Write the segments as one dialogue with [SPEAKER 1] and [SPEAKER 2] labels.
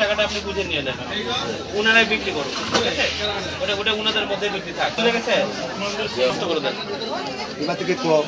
[SPEAKER 1] টাকাটা আপনি বুঝে নিয়ে নেন উনারাই বিক্রি করুন ঠিক আছে? ওটা ওটা উনাদের মধ্যে বিক্রি থাক ঠিক আছে নষ্ট করে দেন।
[SPEAKER 2] এবার থেকে কম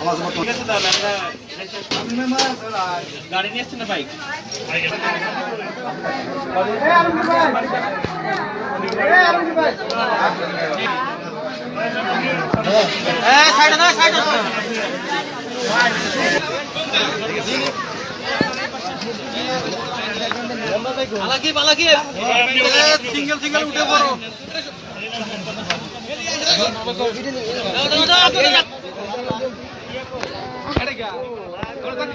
[SPEAKER 2] আমার মতো
[SPEAKER 1] ঠিক আছে তাহলে আমরা গাড়ি নিয়ে আসছেন না বাইক?
[SPEAKER 3] সিঙ্গেল সিঙ্গেল উঠে পড়ো
[SPEAKER 1] গাড়ি